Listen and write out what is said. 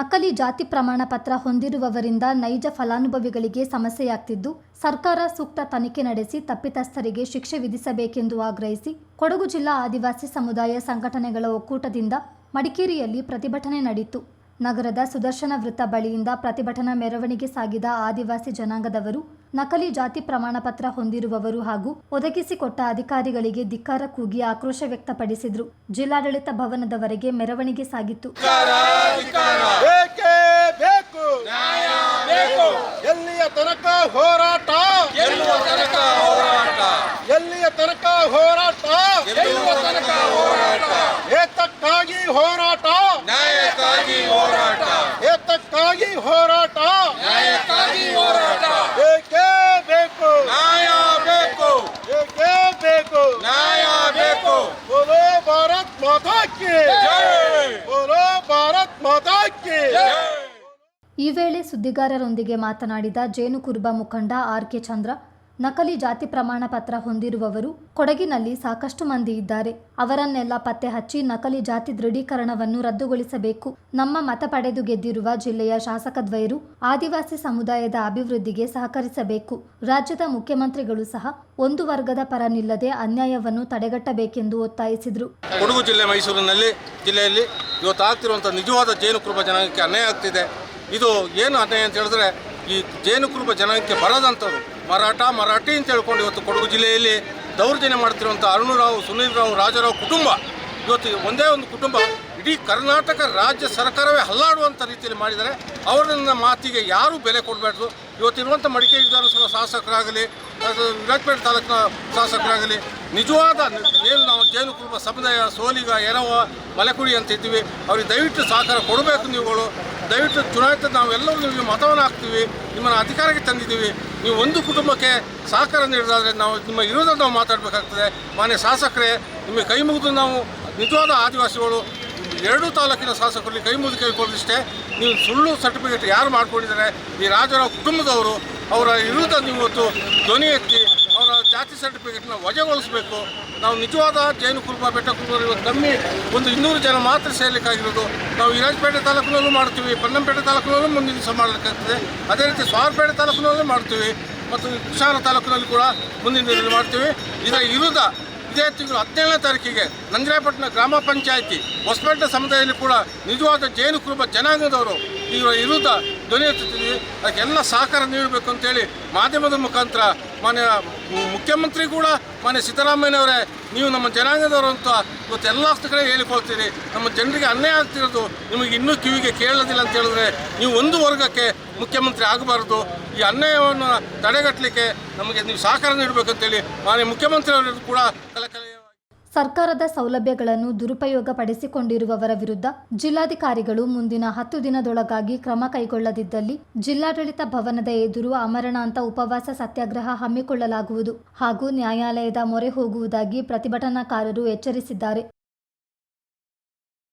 ನಕಲಿ ಜಾತಿ ಪ್ರಮಾಣ ಪತ್ರ ಹೊಂದಿರುವವರಿಂದ ನೈಜ ಫಲಾನುಭವಿಗಳಿಗೆ ಸಮಸ್ಯೆಯಾಗ್ತಿದ್ದು, ಸರ್ಕಾರ ಸೂಕ್ತ ತನಿಖೆ ನಡೆಸಿ ತಪ್ಪಿತಸ್ಥರಿಗೆ ಶಿಕ್ಷೆ ವಿಧಿಸಬೇಕೆಂದು ಆಗ್ರಹಿಸಿ ಕೊಡಗು ಜಿಲ್ಲಾ ಆದಿವಾಸಿ ಸಮುದಾಯ ಸಂಘಟನೆಗಳ ಒಕ್ಕೂಟದಿಂದ ಮಡಿಕೇರಿಯಲ್ಲಿ ಪ್ರತಿಭಟನೆ ನಡೆಯಿತು. ನಗರದ ಸುದರ್ಶನ ವೃತ್ತ ಬಳಿಯಿಂದ ಪ್ರತಿಭಟನಾ ಮೆರವಣಿಗೆ ಸಾಗಿದ ಆದಿವಾಸಿ ಜನಾಂಗದವರು, ನಕಲಿ ಜಾತಿ ಪ್ರಮಾಣ ಪತ್ರ ಹೊಂದಿರುವವರು ಹಾಗೂ ಒದಗಿಸಿಕೊಟ್ಟ ಅಧಿಕಾರಿಗಳಿಗೆ ಧಿಕ್ಕಾರ ಕೂಗಿ ಆಕ್ರೋಶ ವ್ಯಕ್ತಪಡಿಸಿದ್ರು. ಜಿಲ್ಲಾಡಳಿತ ಭವನದವರೆಗೆ ಮೆರವಣಿಗೆ ಸಾಗಿತ್ತು. ಹೋರಾಟ ಗೆಲ್ಲುವ ತನಕ ಹೋರಾಟ ಎಲ್ಲಿಯ ತನಕ ಹೋರಾಟ ಗೆಲ್ಲುವ ತನಕ ಹೋರಾಟ ಏತಕ್ಕಾಗಿ ಹೋರಾಟ ನ್ಯಾಯಕ್ಕಾಗಿ ಹೋರಾಟ ಏತಕ್ಕಾಗಿ ಹೋರಾಟ ನ್ಯಾಯಕ್ಕಾಗಿ ಹೋರಾಟ ಬೇಕೇ ಬೇಕು ನ್ಯಾಯ ಬೇಕು ಬೇಕೇ ಬೇಕು ನ್ಯಾಯ ಬೇಕು ಬೋಲೋ ಭಾರತ್ ಮಾತಾ ಕಿ ಜೈ ಬೋಲೋ ಭಾರತ್ ಮಾತಾ ಕಿ ಜೈ ಈ ವೇಳೆ ಸುದ್ದಿಗಾರರೊಂದಿಗೆ ಮಾತನಾಡಿದ ಜೇನು ಕುರುಬ ಮುಖಂಡ ಆರ್ ಕೆ ಚಂದ್ರ, ನಕಲಿ ಜಾತಿ ಪ್ರಮಾಣ ಪತ್ರ ಹೊಂದಿರುವವರು ಕೊಡಗಿನಲ್ಲಿ ಸಾಕಷ್ಟು ಮಂದಿ ಇದ್ದಾರೆ. ಅವರನ್ನೆಲ್ಲ ಪತ್ತೆ ಹಚ್ಚಿ ನಕಲಿ ಜಾತಿ ದೃಢೀಕರಣವನ್ನು ರದ್ದುಗೊಳಿಸಬೇಕು. ನಮ್ಮ ಮತ ಪಡೆದು ಗೆದ್ದಿರುವ ಜಿಲ್ಲೆಯ ಶಾಸಕದ್ವಯರು ಆದಿವಾಸಿ ಸಮುದಾಯದ ಅಭಿವೃದ್ಧಿಗೆ ಸಹಕರಿಸಬೇಕು. ರಾಜ್ಯದ ಮುಖ್ಯಮಂತ್ರಿಗಳು ಸಹ ಒಂದು ವರ್ಗದ ಪರ ನಿಲ್ಲದೆ ಅನ್ಯಾಯವನ್ನು ತಡೆಗಟ್ಟಬೇಕೆಂದು ಒತ್ತಾಯಿಸಿದರು. ಕೊಡಗು ಜಿಲ್ಲೆ ಮೈಸೂರಿನಲ್ಲಿ, ಜಿಲ್ಲೆಯಲ್ಲಿ ಇವತ್ತು ಆಗ್ತಿರುವಂಥ ನಿಜವಾದ ಜೇನು ಕುರುಬ ಜನಾಂಗಕ್ಕೆ ಅನ್ಯಾಯ ಆಗ್ತಿದೆ. ಇದು ಏನು ಅನ್ಯಾಯ ಅಂತ ಹೇಳಿದ್ರೆ ಈ ಜೇನು ಕುರುಬ ಜನಾಂಗಕ್ಕೆ ಬರದಂಥವ್ರು. ಮರಾಠ, ಮರಾಠಿ ಅಂತ ಹೇಳ್ಕೊಂಡು ಇವತ್ತು ಕೊಡಗು ಜಿಲ್ಲೆಯಲ್ಲಿ ದೌರ್ಜನ್ಯ ಮಾಡ್ತಿರುವಂಥ ಅರುಣರಾವ್ ಸುನೀಲ್ ರಾವ್ ರಾಜರಾವ್ ಕುಟುಂಬ. ಇವತ್ತು ಒಂದೇ ಒಂದು ಕುಟುಂಬ, ಇಡೀ ಕರ್ನಾಟಕ ರಾಜ್ಯ ಸರ್ಕಾರವೇ ಹಲ್ಲಾಡುವಂಥ ರೀತಿಯಲ್ಲಿ ಮಾಡಿದರೆ ಅವರನ್ನ ಮಾತಿಗೆ ಯಾರೂ ಬೆಲೆ ಕೊಡಬಾರ್ದು. ಇವತ್ತಿರುವಂಥ ಮಡಿಕೇರಿ ವಿಧಾನಸಭಾ ಶಾಸಕರಾಗಲಿ ವಿರಾಜಪೇಟೆ ತಾಲೂಕಿನ ಶಾಸಕರಾಗಲಿ, ನಿಜವಾದ ಏನು ನಾವು ಜೇನು ಕುರುಬ ಸಮುದಾಯ ಸೋಲಿಗ, ಎರವ, ಮಲೆಕುಡಿ ಅಂತ ಇದ್ದೀವಿ. ಅವ್ರಿಗೆ ದಯವಿಟ್ಟು ಸಹಕಾರ ಕೊಡಬೇಕು ನೀವುಗಳು. ದಯವಿಟ್ಟು ಚುನಾಯಿತ ನಾವೆಲ್ಲರೂ ನಿಮಗೆ ಮತವನ್ನು ಹಾಕ್ತೀವಿ, ನಿಮ್ಮನ್ನು ಅಧಿಕಾರಕ್ಕೆ ತಂದಿದ್ದೀವಿ. ನೀವು ಒಂದು ಕುಟುಂಬಕ್ಕೆ ಸಹಕಾರ ನೀಡೋದಾದರೆ ನಾವು ನಿಮ್ಮ ವಿರೋಧ ನಾವು ಮಾತಾಡಬೇಕಾಗ್ತದೆ. ಮಾನ್ಯ ಶಾಸಕರೇ, ನಿಮಗೆ ಕೈ ಮುಗಿದು ನಾವು ನಿಜವಾದ ಆದಿವಾಸಿಗಳು, ಎರಡೂ ತಾಲೂಕಿನ ಶಾಸಕರಲ್ಲಿ ಕೈ ಮುಗಿದು ಕೇಳ್ಕೊಳ್ಳೋದಿಷ್ಟೇ ನೀವು ಸುಳ್ಳು ಸರ್ಟಿಫಿಕೇಟ್ ಯಾರು ಮಾಡ್ಕೊಂಡಿದ್ದಾರೆ? ಈ ರಾಜರಾವ್ ಕುಟುಂಬದವರು ಅವರ ವಿರುದ್ಧ ನೀವು ಇವತ್ತು ಧ್ವನಿ ಎತ್ತಿ ಅವರ ಜಾತಿ ಸರ್ಟಿಫಿಕೇಟ್ನ ವಜಾಗೊಳಿಸಬೇಕು. ನಾವು ನಿಜವಾದ ಜೈನು ಕುರುಬ ಬೆಟ್ಟ ಕುರುಬರು ಇವತ್ತು ಕಮ್ಮಿ ಒಂದು ಇನ್ನೂರು ಜನ ಮಾತ್ರ ಸೇರ್ಲಿಕ್ಕಾಗಿರೋದು. ನಾವು ಇರಾಜ್ಪೇಟೆ ತಾಲೂಕಿನಲ್ಲೂ ಮಾಡ್ತೀವಿ, ಪನ್ನಂಪೇಟೆ ತಾಲೂಕಿನಲ್ಲೂ ಮುಂದಿನ ದಿವಸ ಮಾಡಲಿಕ್ಕಾಗ್ತದೆ. ಅದೇ ರೀತಿ ಸಾರ್ಪೇಟೆ ತಾಲೂಕಿನಲ್ಲೂ ಮಾಡ್ತೀವಿ ಮತ್ತು ಕುಶಾಲ ತಾಲೂಕಿನಲ್ಲಿ ಕೂಡ ಮುಂದಿನ ದಿನದಲ್ಲಿ ಮಾಡ್ತೀವಿ. ಇದರ ವಿರುದ್ಧ ಇದೇ ತಿಂಗಳು ಹದಿನೇಳನೇ ತಾರೀಕಿಗೆ ನಂಜರಾಯಪಟ್ಟಣ ಗ್ರಾಮ ಪಂಚಾಯಿತಿ, ಹೊಸಪೇಟೆ ಸಮುದಾಯದಲ್ಲಿ ಕೂಡ ನಿಜವಾದ ಜೈನು ಕುರುಬ ಜನಾಂಗದವರು ಇವರ ವಿರುದ್ಧ ಧ್ವನಿ ಎತ್ತುತ್ತೀವಿ ಅದಕ್ಕೆಲ್ಲ ಸಹಕಾರ ನೀಡಬೇಕು ಅಂತೇಳಿ ಮಾಧ್ಯಮದ ಮುಖಾಂತರ ಮಾನ್ಯ ಮುಖ್ಯಮಂತ್ರಿ ಕೂಡ ಮಾನ್ಯ ಸಿದ್ದರಾಮಯ್ಯನವರೇ, ನೀವು ನಮ್ಮ ಜನಾಂಗದವರು ಅಂತ ಇವತ್ತು ಎಲ್ಲ ಕಡೆ ಹೇಳಿಕೊಳ್ತೀರಿ ನಮ್ಮ ಜನರಿಗೆ ಅನ್ಯಾಯ ಆಗ್ತಿರೋದು, ನಿಮಗೆ ಇನ್ನೂ ಕಿವಿಗೆ ಕೇಳೋದಿಲ್ಲ ಅಂತ ಹೇಳಿದ್ರೆ ನೀವು ಒಂದು ವರ್ಗಕ್ಕೆ ಮುಖ್ಯಮಂತ್ರಿ ಆಗಬಾರ್ದು. ಈ ಅನ್ಯಾಯವನ್ನು ತಡೆಗಟ್ಟಲಿಕ್ಕೆ ನಮಗೆ ನೀವು ಸಹಕಾರ ನೀಡಬೇಕಂತೇಳಿ ಮಾನ್ಯ ಮುಖ್ಯಮಂತ್ರಿ ಅವರಿಗೂ ಕೂಡ ಕಲಕಲೆಯ ಸರ್ಕಾರದ ಸೌಲಭ್ಯಗಳನ್ನು ದುರುಪಯೋಗ ಪಡಿಸಿಕೊಂಡಿರುವವರ ವಿರುದ್ಧ ಜಿಲ್ಲಾಧಿಕಾರಿಗಳು ಮುಂದಿನ ಹತ್ತು ದಿನದೊಳಗಾಗಿ ಕ್ರಮ ಕೈಗೊಳ್ಳದಿದ್ದಲ್ಲಿ ಜಿಲ್ಲಾಡಳಿತ ಭವನದ ಎದುರು ಅಮರಣಾಂತ ಉಪವಾಸ ಸತ್ಯಾಗ್ರಹ ಹಮ್ಮಿಕೊಳ್ಳಲಾಗುವುದು ಹಾಗೂ ನ್ಯಾಯಾಲಯದ ಮೊರೆ ಹೋಗುವುದಾಗಿ ಪ್ರತಿಭಟನಾಕಾರರು ಎಚ್ಚರಿಸಿದ್ದಾರೆ.